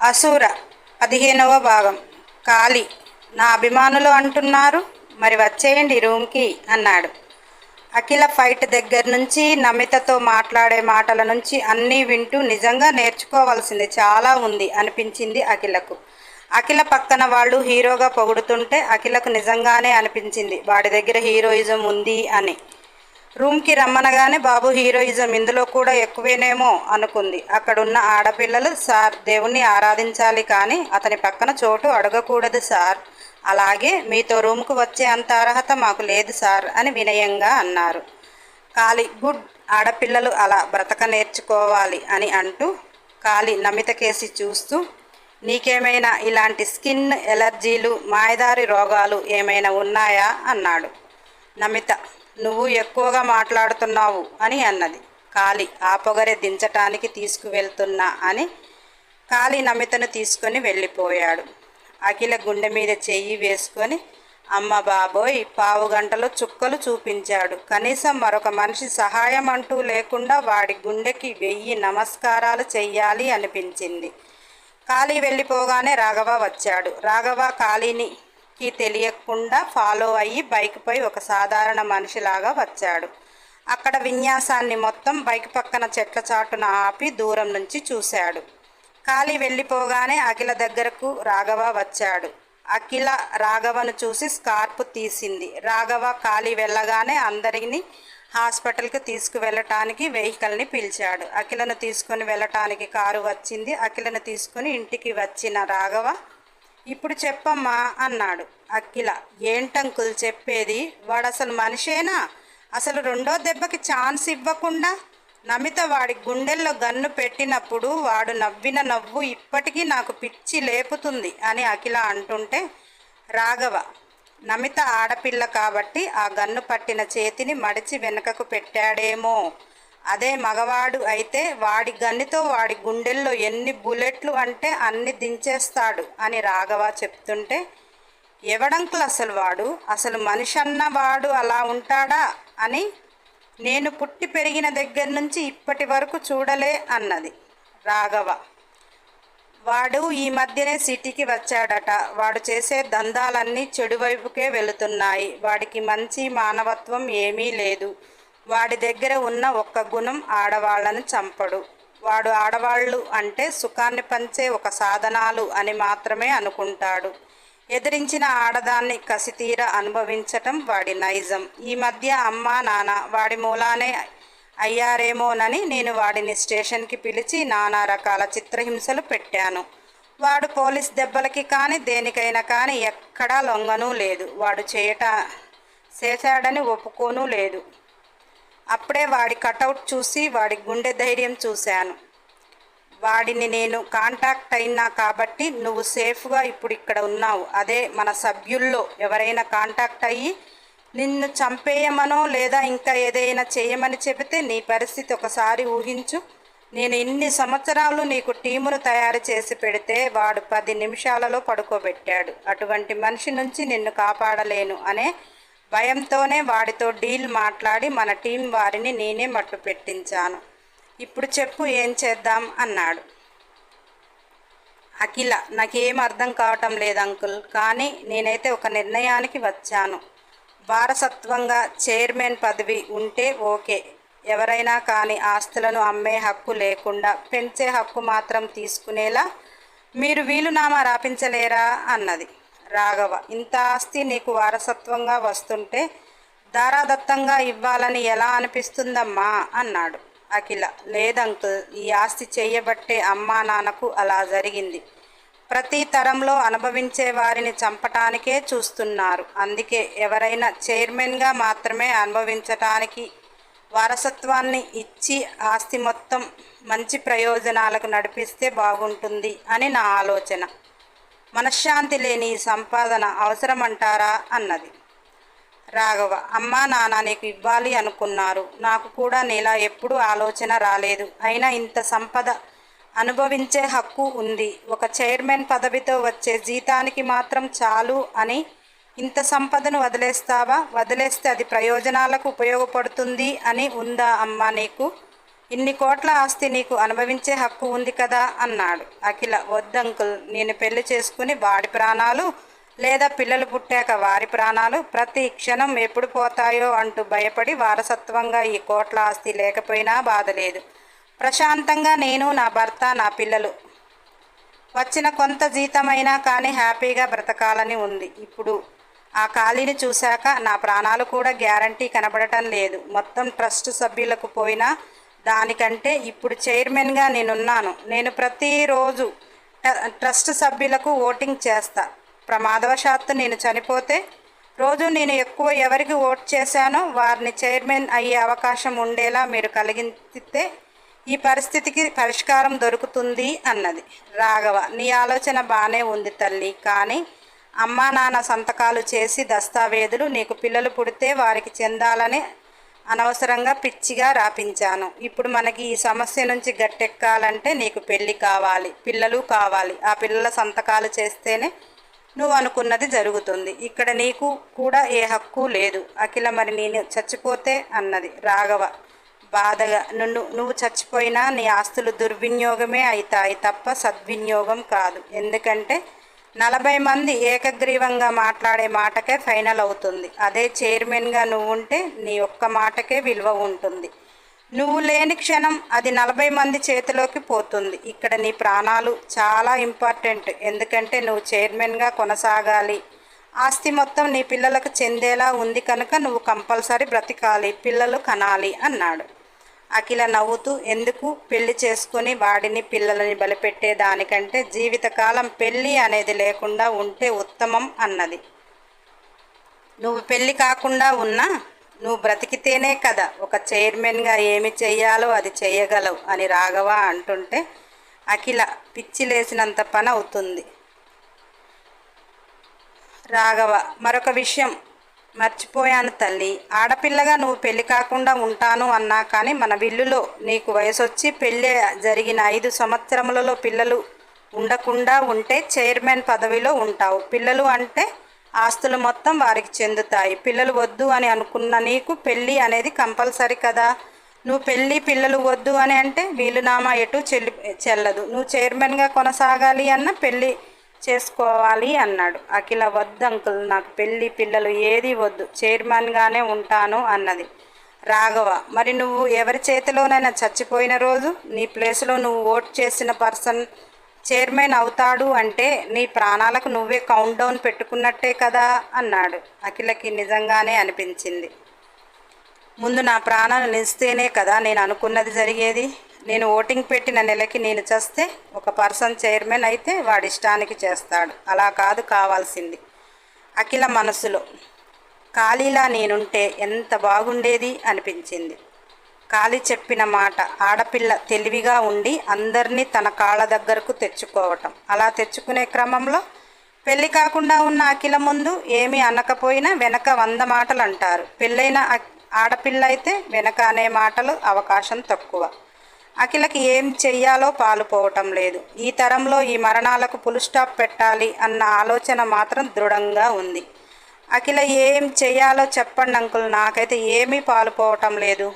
అసూర పదిహేనవ భాగం. కాళీ నా అభిమానులు అంటున్నారు మరి వచ్చేయండి రూమ్కి అన్నాడు. అఖిల ఫైట్ దగ్గర నుంచి నమితతో మాట్లాడే మాటల నుంచి అన్నీ వింటూ నిజంగా నేర్చుకోవాల్సింది చాలా ఉంది అనిపించింది అఖిలకు. అఖిల పక్కన వాళ్ళు హీరోగా పొగుడుతుంటే అఖిలకు నిజంగానే అనిపించింది వాడి దగ్గర హీరోయిజం ఉంది అని. రూమ్కి రమ్మనగానే బాబు హీరోయిజం ఇందులో కూడా ఎక్కువేనేమో అనుకుంది. అక్కడున్న ఆడపిల్లలు సార్ దేవుణ్ణి ఆరాధించాలి కానీ అతని పక్కన చోటు అడగకూడదు సార్. అలాగే మీతో రూమ్కు వచ్చే అంత అర్హత మాకు లేదు సార్ అని వినయంగా అన్నారు. కాలి గుడ్. ఆడపిల్లలు అలా బ్రతక నేర్చుకోవాలి అని అంటూ కాలి నమిత కేసి చూస్తూ నీకేమైనా ఇలాంటి స్కిన్ ఎలర్జీలు మాయదారి రోగాలు ఏమైనా ఉన్నాయా? అన్నాడు నమిత. నువ్వు ఎక్కువగా మాట్లాడుతున్నావు అని అన్నది. కాళీ ఆ పొగరే దించటానికి తీసుకువెళ్తున్నా అని కాళీ నమితను తీసుకొని వెళ్ళిపోయాడు. అఖిల గుండె మీద చెయ్యి వేసుకొని అమ్మ బాబోయ్ పావు గంటలో చుక్కలు చూపించాడు. కనీసం మరొక మనిషి సహాయం అంటూ లేకుండా వాడి గుండెకి వెయ్యి నమస్కారాలు చెయ్యాలి అనిపించింది. కాళీ వెళ్ళిపోగానే రాఘవ వచ్చాడు. రాఘవ కాళీనికి తెలియకుండా ఫాలో అయ్యి బైక్పై ఒక సాధారణ మనిషిలాగా వచ్చాడు. అక్కడ విన్యాసాన్ని మొత్తం బైక్ పక్కన చెట్ల చాటున ఆపి దూరం నుంచి చూశాడు. ఖాళీ వెళ్ళిపోగానే అఖిల దగ్గరకు రాఘవ వచ్చాడు. అఖిల రాఘవను చూసి స్కార్ప్ తీసింది. రాఘవ ఖాళీ వెళ్ళగానే అందరిని హాస్పిటల్కి తీసుకువెళ్ళటానికి వెహికల్ని పిలిచాడు. అఖిలను తీసుకొని వెళ్ళటానికి కారు వచ్చింది. అఖిలను తీసుకొని ఇంటికి వచ్చిన రాఘవ ఇప్పుడు చెప్పమ్మా అన్నాడు అఖిల. ఏంటంకుల్ చెప్పేది? వాడు అసలు మనిషేనా? అసలు రెండో దెబ్బకి ఛాన్స్ ఇవ్వకుండా నమిత వాడి గుండెల్లో గన్ను పెట్టినప్పుడు వాడు నవ్విన నవ్వు ఇప్పటికీ నాకు పిచ్చి లేపుతుంది అని అఖిల అంటుంటే రాఘవ నమిత ఆడపిల్ల కాబట్టి ఆ గన్ను పట్టిన చేతిని మడిచి వెనుకకు పెట్టాడేమో. అదే మగవాడు అయితే వాడి గన్నితో వాడి గుండెల్లో ఎన్ని బుల్లెట్లు అంటే అన్ని దించేస్తాడు అని రాఘవ చెప్తుంటే ఎవడంకులు అసలు వాడు? అసలు మనిషి అన్న వాడు అలా ఉంటాడా అని నేను పుట్టి పెరిగిన దగ్గర నుంచి ఇప్పటి వరకు చూడలే అన్నది రాఘవ. వాడు ఈ మధ్యనే సిటీకి వచ్చాడట. వాడు చేసే దందాలన్నీ చెడు వైపుకే వెళుతున్నాయి. వాడికి మంచి మానవత్వం ఏమీ లేదు. వాడి దగ్గర ఉన్న ఒక్క గుణం ఆడవాళ్ళను చంపడు. వాడు ఆడవాళ్ళు అంటే సుఖాన్ని పంచే ఒక సాధనాలు అని మాత్రమే అనుకుంటాడు. ఎదిరించిన ఆడదాన్ని కసితీర అనుభవించటం వాడి నైజం. ఈ మధ్య అమ్మ నాన్న వాడి మూలానే అయ్యారేమోనని నేను వాడిని స్టేషన్కి పిలిచి నానా రకాల చిత్రహింసలు పెట్టాను. వాడు పోలీస్ దెబ్బలకి కానీ దేనికైనా కానీ ఎక్కడా లొంగనూ లేదు. వాడు చేయట చేశాడని ఒప్పుకోనూ లేదు. అప్పుడే వాడి కటౌట్ చూసి వాడి గుండె ధైర్యం చూశాను. వాడిని నేను కాంటాక్ట్ అయినా కాబట్టి నువ్వు సేఫ్గా ఇప్పుడు ఇక్కడ ఉన్నావు. అదే మన సభ్యుల్లో ఎవరైనా కాంటాక్ట్ అయ్యి నిన్ను చంపేయమనో లేదా ఇంకా ఏదైనా చేయమని చెబితే నీ పరిస్థితి ఒకసారి ఊహించు. నేను ఇన్ని సంవత్సరాలు నీకు టీమును తయారు చేసి పెడితే వాడు పది నిమిషాలలో పడుకోబెట్టాడు. అటువంటి మనిషి నుంచి నిన్ను కాపాడలేను అనే భయంతోనే వాడితో డీల్ మాట్లాడి మన టీం వారిని నేనే మట్టు పెట్టించాను. ఇప్పుడు చెప్పు ఏం చేద్దాం అన్నాడు. అఖిల నాకేం అర్థం కావటం లేదు అంకుల్ కానీ నేనైతే ఒక నిర్ణయానికి వచ్చాను. వారసత్వంగా చైర్మన్ పదవి ఉంటే ఓకే. ఎవరైనా కానీ ఆస్తులను అమ్మే హక్కు లేకుండా పెంచే హక్కు మాత్రం తీసుకునేలా మీరు వీలునామా రాపించలేరా? అన్నది. రాఘవ ఇంత ఆస్తి నీకు వారసత్వంగా వస్తుంటే దారాదత్తంగా ఇవ్వాలని ఎలా అనిపిస్తుందమ్మా? అన్నాడు. అఖిల లేదంకుల్ ఈ ఆస్తి చేయబట్టే అమ్మా నాన్నకు అలా జరిగింది. ప్రతి తరంలో అనుభవించే వారిని చంపటానికే చూస్తున్నారు. అందుకే ఎవరైనా చైర్మన్గా మాత్రమే అనుభవించటానికి వారసత్వాన్ని ఇచ్చి ఆస్తి మొత్తం మంచి ప్రయోజనాలకు నడిపిస్తే బాగుంటుంది అని నా ఆలోచన. మనశ్శాంతి లేని ఈ సంపాదన అవసరమంటారా? అన్నది. రాఘవ అమ్మా నాన్న నీకు ఇవ్వాలి అనుకున్నారు. నాకు కూడా నీలా ఎప్పుడూ ఆలోచన రాలేదు. అయినా ఇంత సంపద అనుభవించే హక్కు ఉంది. ఒక చైర్మన్ పదవితో వచ్చే జీతానికి మాత్రం చాలు అని ఇంత సంపదను వదిలేస్తావా? వదిలేస్తే అది ప్రయోజనాలకు ఉపయోగపడుతుంది అని ఉందా అమ్మా నీకు? ఇన్ని కోట్ల ఆస్తి నీకు అనుభవించే హక్కు ఉంది కదా అన్నాడు. అఖిల వద్దంకుల్ నేను పెళ్ళి చేసుకుని వాడి ప్రాణాలు లేదా పిల్లలు పుట్టాక వారి ప్రాణాలు ప్రతి క్షణం ఎప్పుడు పోతాయో అంటూ భయపడి వారసత్వంగా ఈ కోట్ల ఆస్తి లేకపోయినా బాధ లేదు. ప్రశాంతంగా నేను నా భర్త నా పిల్లలు వచ్చిన కొంత జీతమైనా కానీ హ్యాపీగా బ్రతకాలని ఉంది. ఇప్పుడు ఆ ఖాళీని చూశాక నా ప్రాణాలు కూడా గ్యారంటీ కనబడటం లేదు. మొత్తం ట్రస్ట్ సభ్యులకు పోయినా దానికంటే ఇప్పుడు చైర్మన్గా నేనున్నాను. నేను ప్రతిరోజు ట- ట్రస్ట్ సభ్యులకు ఓటింగ్ చేస్తా. ప్రమాదవశాత్తు నేను చనిపోతే రోజు నేను ఎక్కువ ఎవరికి ఓట్ చేశానో వారిని చైర్మన్ అయ్యే అవకాశం ఉండేలా మీరు కలిగితే ఈ పరిస్థితికి పరిష్కారం దొరుకుతుంది అన్నది. రాఘవ నీ ఆలోచన బాగానే ఉంది తల్లి. కానీ అమ్మా నాన్న సంతకాలు చేసి దస్తావేజులు నీకు పిల్లలు పుడితే వారికి చెందాలని అనవసరంగా పిచ్చిగా రాపించాను. ఇప్పుడు మనకి ఈ సమస్య నుంచి గట్టెక్కాలంటే నీకు పెళ్ళి కావాలి పిల్లలు కావాలి. ఆ పిల్లల సంతకాలు చేస్తేనే నువ్వు అనుకున్నది జరుగుతుంది. ఇక్కడ నీకు కూడా ఏ హక్కు లేదు. అఖిల మరి నేను చచ్చిపోతే అన్నది రాఘవ బాధగా. నువ్వు నువ్వు చచ్చిపోయినా నీ ఆస్తులు దుర్వినియోగమే అవుతాయి తప్ప సద్వినియోగం కాదు. ఎందుకంటే నలభై మంది ఏకగ్రీవంగా మాట్లాడే మాటకే ఫైనల్ అవుతుంది. అదే చైర్మన్గా నువ్వు ఉంటే నీ ఒక్క మాటకే విలువ ఉంటుంది. నువ్వు లేని క్షణం అది నలభై మంది చేతిలోకి పోతుంది. ఇక్కడ నీ ప్రాణాలు చాలా ఇంపార్టెంట్. ఎందుకంటే నువ్వు చైర్మన్గా కొనసాగాలి. ఆస్తి మొత్తం నీ పిల్లలకు చెందేలా ఉంది కనుక నువ్వు కంపల్సరీ బ్రతికాలి. పిల్లలు కనాలి అన్నాడు. అఖిల నవ్వుతూ ఎందుకు పెళ్ళి చేసుకుని వాడిని పిల్లలని బలిపెట్టేదానికంటే జీవితకాలం పెళ్ళి అనేది లేకుండా ఉంటే ఉత్తమం అన్నది. నువ్వు పెళ్ళి కాకుండా ఉన్నా నువ్వు బ్రతికితేనే కదా ఒక చైర్మన్గా ఏమి చెయ్యాలో అది చేయగలవు అని రాఘవ అంటుంటే అఖిల పిచ్చి లేచినంత పని అవుతుంది రాఘవ మరొక విషయం. మర్చిపోయాను తల్లి. ఆడపిల్లగా నువ్వు పెళ్ళి కాకుండా ఉంటాను అన్నా కానీ మన విల్లులో నీకు వయసు వచ్చి పెళ్ళి జరిగిన ఐదు సంవత్సరములలో పిల్లలు ఉండకుండా ఉంటే చైర్మన్ పదవిలో ఉంటావు. పిల్లలు అంటే ఆస్తులు మొత్తం వారికి చెందుతాయి. పిల్లలు వద్దు అని అనుకున్న నీకు పెళ్ళి అనేది కంపల్సరీ కదా. నువ్వు పెళ్ళి పిల్లలు వద్దు అని అంటే వీలునామా ఎటు చెల్లి చెల్లదు. నువ్వు చైర్మన్గా కొనసాగాలి అన్న పెళ్ళి చేసుకోవాలి అన్నాడు. అఖిల వద్దు అంకుల్ నాకు పెళ్ళి పిల్లలు ఏది వద్దు చైర్మన్గానే ఉంటాను అన్నది. రాఘవ మరి నువ్వు ఎవరి చేతిలోనైనా చచ్చిపోయిన రోజు నీ ప్లేస్లో నువ్వు ఓట్ చేసిన పర్సన్ చైర్మన్ అవుతాడు అంటే నీ ప్రాణాలకు నువ్వే కౌంట్ డౌన్ పెట్టుకున్నట్టే కదా అన్నాడు. అఖిలకి నిజంగానే అనిపించింది. ముందు నా ప్రాణాలు నిలిస్తేనే కదా నేను అనుకున్నది జరిగేది? నేను ఓటింగ్ పెట్టిన నెలకి నేను చేస్తే ఒక పర్సన్ చైర్మన్ అయితే వాడి ఇష్టానికి చేస్తాడు. అలా కాదు కావాల్సింది. అఖిల మనసులో ఖాళీలా నేనుంటే ఎంత బాగుండేది అనిపించింది. ఖాళీ చెప్పిన మాట ఆడపిల్ల తెలివిగా ఉండి అందరినీ తన కాళ్ళ దగ్గరకు తెచ్చుకోవటం. అలా తెచ్చుకునే క్రమంలో పెళ్ళి కాకుండా ఉన్న అఖిల ముందు ఏమీ అనకపోయినా వెనక వంద మాటలు అంటారు పెళ్ళైన ఆడపిల్ల అయితే వెనక అనే మాటలు అవకాశం తక్కువ. అఖిలకి ఏం చెయ్యాలో పాలుపోవటం లేదు. ఈ తరంలో ఈ మరణాలకు పులు స్టాప్ పెట్టాలి అన్న ఆలోచన మాత్రం దృఢంగా ఉంది. అఖిల ఏం చెయ్యాలో చెప్పండి అంకుల్ నాకైతే ఏమీ పాలుపోవటం లేదు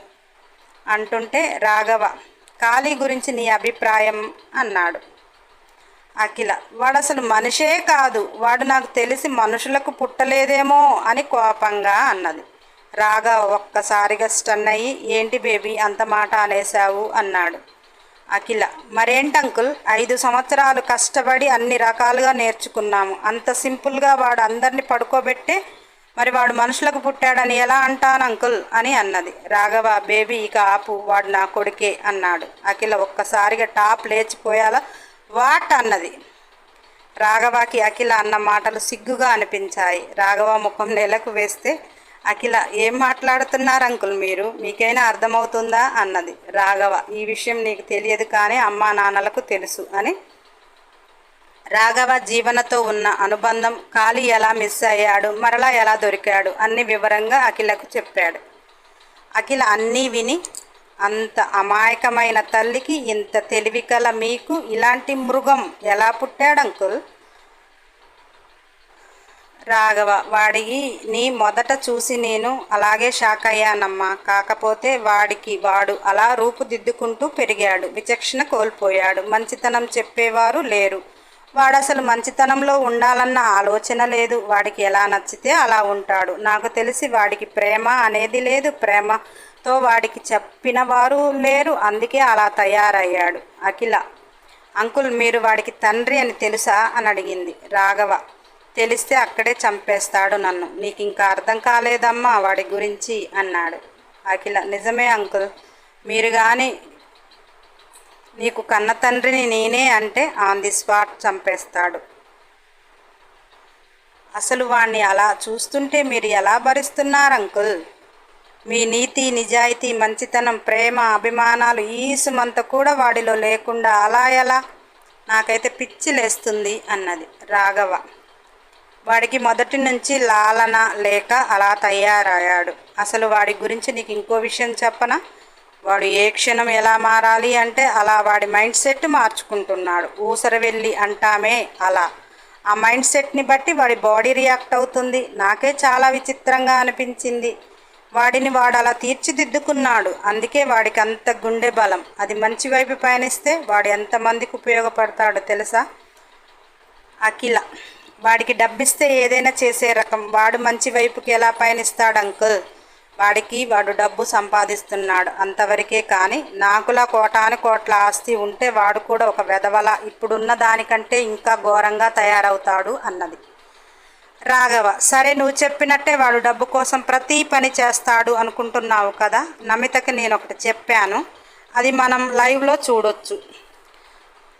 అంటుంటే రాఘవ ఖాళీ గురించి నీ అభిప్రాయం అన్నాడు. అఖిల వాడు అసలు మనిషే కాదు వాడు నాకు తెలిసి మనుషులకు పుట్టలేదేమో అని కోపంగా అన్నది. రాఘవ ఒక్కసారిగా స్టన్ అయ్యి ఏంటి బేబీ అంత మాట అనేశావు? అన్నాడు. అఖిల మరేంటి అంకుల్ ఐదు సంవత్సరాలు కష్టపడి అన్ని రకాలుగా నేర్చుకున్నాము. అంత సింపుల్గా వాడు అందరినీ పడుకోబెట్టే మరి వాడు మనుషులకు పుట్టాడని ఎలా అంటాను అంకుల్? అని అన్నది. రాఘవ బేబీ ఇక ఆపు వాడు నా కొడుకే అన్నాడు. అఖిల ఒక్కసారిగా టాప్ లేచిపోయాలా వాట్? అన్నది. రాఘవకి అఖిల అన్న మాటలు సిగ్గుగా అనిపించాయి. రాఘవ ముఖం నెలకు వేస్తే అఖిల ఏం మాట్లాడుతున్నారు అంకుల్ మీరు? మీకైనా అర్థమవుతుందా? అన్నది. రాఘవ ఈ విషయం నీకు తెలియదు కానీ అమ్మా నాన్నలకు తెలుసు అని. రాఘవ జీవనతో ఉన్న అనుబంధం ఖాళీ ఎలా మిస్ అయ్యాడు? మరలా ఎలా దొరికాడు? అన్ని వివరంగా అఖిలకు చెప్పాడు. అఖిల అన్నీ విని అంత అమాయకమైన తల్లికి ఇంత తెలివికల మీకు ఇలాంటి మృగం ఎలా పుట్టాడు అంకుల్? రాఘవ వాడికి నీ మొదట చూసి నేను అలాగే షాక్ అయ్యానమ్మా. కాకపోతే వాడికి వాడు అలా రూపుదిద్దుకుంటూ పెరిగాడు. విచక్షణ కోల్పోయాడు. మంచితనం చెప్పేవారు లేరు. వాడు అసలు మంచితనంలో ఉండాలన్న ఆలోచన లేదు. వాడికి ఎలా నచ్చితే అలా ఉంటాడు. నాకు తెలిసి వాడికి ప్రేమ అనేది లేదు. ప్రేమతో వాడికి చెప్పిన వారు లేరు. అందుకే అలా తయారయ్యాడు. అఖిల అంకుల్ మీరు వాడికి తండ్రి అని తెలుసా? అని అడిగింది రాఘవ. తెలిస్తే అక్కడే చంపేస్తాడు నన్ను. నీకు ఇంకా అర్థం కాలేదమ్మా వాడి గురించి అన్నాడు. అఖిల నిజమే అంకుల్. మీరు కానీ నీకు కన్న తండ్రిని నేనే అంటే ఆన్ ది స్పాట్ చంపేస్తాడు. అసలు వాణ్ణి అలా చూస్తుంటే మీరు ఎలా భరిస్తున్నారు అంకుల్? మీ నీతి నిజాయితీ మంచితనం ప్రేమ అభిమానాలు ఈసుమంత కూడా వాడిలో లేకుండా అలా ఎలా? నాకైతే పిచ్చి లేస్తుంది అన్నది రాఘవ. వాడికి మొదటి నుంచి లాలన లేక అలా తయారయ్యాడు. అసలు వాడి గురించి నీకు ఇంకో విషయం చెప్పనా? వాడు ఏ క్షణం ఎలా మారాలి అంటే అలా వాడి మైండ్ సెట్ మార్చుకుంటున్నాడు. ఊసర వెళ్ళి అంటామే అలా. ఆ మైండ్ సెట్ని బట్టి వాడి బాడీ రియాక్ట్ అవుతుంది. నాకే చాలా విచిత్రంగా అనిపించింది. వాడిని వాడు అలా తీర్చిదిద్దుకున్నాడు. అందుకే వాడికి అంత గుండె బలం. అది మంచి వైపు పయనిస్తే వాడు ఎంతమందికి ఉపయోగపడతాడో తెలుసా? అఖిల. వాడికి డబ్బిస్తే ఏదైనా చేసే రకం. వాడు మంచి వైపుకి ఎలా పయనిస్తాడు అంకుల్? వాడికి వాడు డబ్బు సంపాదిస్తున్నాడు అంతవరకే కానీ నాకులా కోటాను కోట్ల ఆస్తి ఉంటే వాడు కూడా ఒక వెధవల ఇప్పుడున్న దానికంటే ఇంకా ఘోరంగా తయారవుతాడు అన్నది. రాఘవ సరే నువ్వు చెప్పినట్టే వాడు డబ్బు కోసం ప్రతి పని చేస్తాడు అనుకుంటున్నావు కదా? నమితకి నేను ఒకటి చెప్పాను. అది మనం లైవ్లో చూడొచ్చు.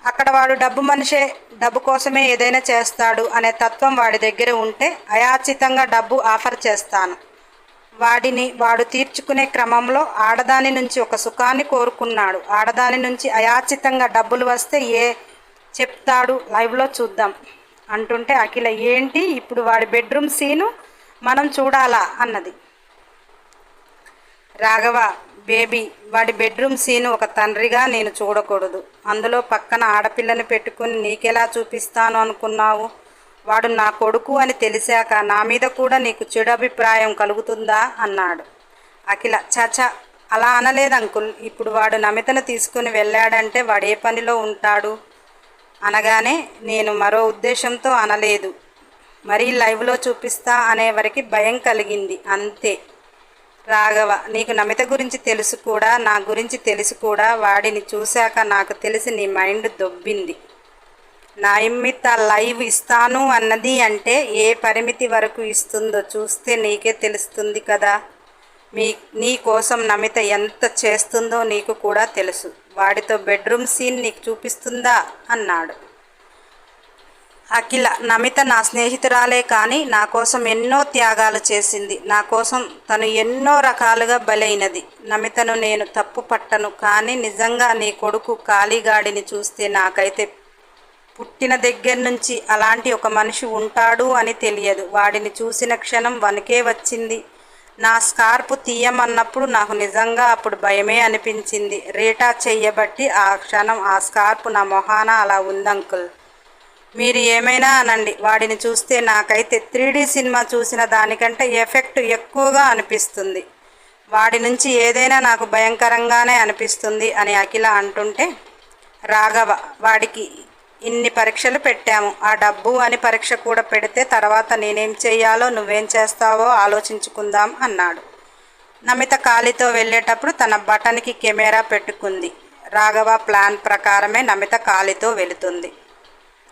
అక్కడ వాడు డబ్బు మనిషే డబ్బు కోసమే ఏదైనా చేస్తాడు అనే తత్వం వాడి దగ్గర ఉంటే అయాచితంగా డబ్బు ఆఫర్ చేస్తాను. వాడిని వాడు తీర్చుకునే క్రమంలో ఆడదాని నుంచి ఒక సుఖాన్ని కోరుకున్నాడు. ఆడదాని నుంచి అయాచితంగా డబ్బులు వస్తే ఏ చెప్తాడు? లైవ్లో చూద్దాం. అంటుంటే అఖిల ఏంటి? ఇప్పుడు వాడి బెడ్రూమ్ సీను మనం చూడాలా? అన్నది. రాఘవ బేబీ వాడి బెడ్రూమ్ సీన్ ఒక తండ్రిగా నేను చూడకూడదు. అందులో పక్కన ఆడపిల్లని పెట్టుకుని నీకెలా చూపిస్తాను అనుకున్నావు? వాడు నా కొడుకు అని తెలిసాక నా మీద కూడా నీకు చెడు అభిప్రాయం కలుగుతుందా? అన్నాడు. అఖిల చచ అలా అనలేదు అంకుల్. ఇప్పుడు వాడు నమితను తీసుకుని వెళ్ళాడంటే వాడు ఏ పనిలో ఉంటాడు? అనగానే నేను మరో ఉద్దేశంతో అనలేదు. మరీ లైవ్లో చూపిస్తా అనే భయం కలిగింది. అంతే. రాఘవ నీకు నమిత గురించి తెలుసు కూడా నా గురించి తెలుసు కూడా వాడిని చూశాక నాకు తెలిసి నీ మైండ్ దొబ్బింది. నా లైవ్ ఇస్తాను అన్నది అంటే ఏ పరిమితి వరకు ఇస్తుందో చూస్తే నీకే తెలుస్తుంది కదా. మీ నీ కోసం నమిత ఎంత చేస్తుందో నీకు కూడా తెలుసు. వాడితో బెడ్రూమ్ సీన్ నీకు చూపిస్తుందా? అన్నాడు. అఖిల నమిత నా స్నేహితురాలే కానీ నా కోసం ఎన్నో త్యాగాలు చేసింది. నా కోసం తను ఎన్నో రకాలుగా బలైనది. నమితను నేను తప్పు పట్టను కానీ నిజంగా నీ కొడుకు కాళీగాడిని చూస్తే నాకైతే పుట్టిన దగ్గర నుంచి అలాంటి ఒక మనిషి ఉంటాడు అని తెలియదు. వాడిని చూసిన క్షణం వనకే వచ్చింది. నా స్కార్పు తీయమన్నప్పుడు నాకు నిజంగా అప్పుడు భయమే అనిపించింది. రేటా చెయ్యబట్టి ఆ క్షణం ఆ స్కార్పు నా మొహాన అలా ఉంది అంకుల్ మీరు ఏమైనా అనండి వాడిని చూస్తే నాకైతే త్రీ సినిమా చూసిన దానికంటే ఎఫెక్ట్ ఎక్కువగా అనిపిస్తుంది. వాడి నుంచి ఏదైనా నాకు భయంకరంగానే అనిపిస్తుంది అని అఖిల అంటుంటే రాఘవ వాడికి ఇన్ని పరీక్షలు పెట్టాము. ఆ డబ్బు అని పరీక్ష కూడా పెడితే తర్వాత నేనేం చేయాలో నువ్వేం చేస్తావో ఆలోచించుకుందాం అన్నాడు. నమిత కాలితో వెళ్ళేటప్పుడు తన బటన్కి కెమెరా పెట్టుకుంది. రాఘవ ప్లాన్ ప్రకారమే నమిత కాలితో వెళుతుంది.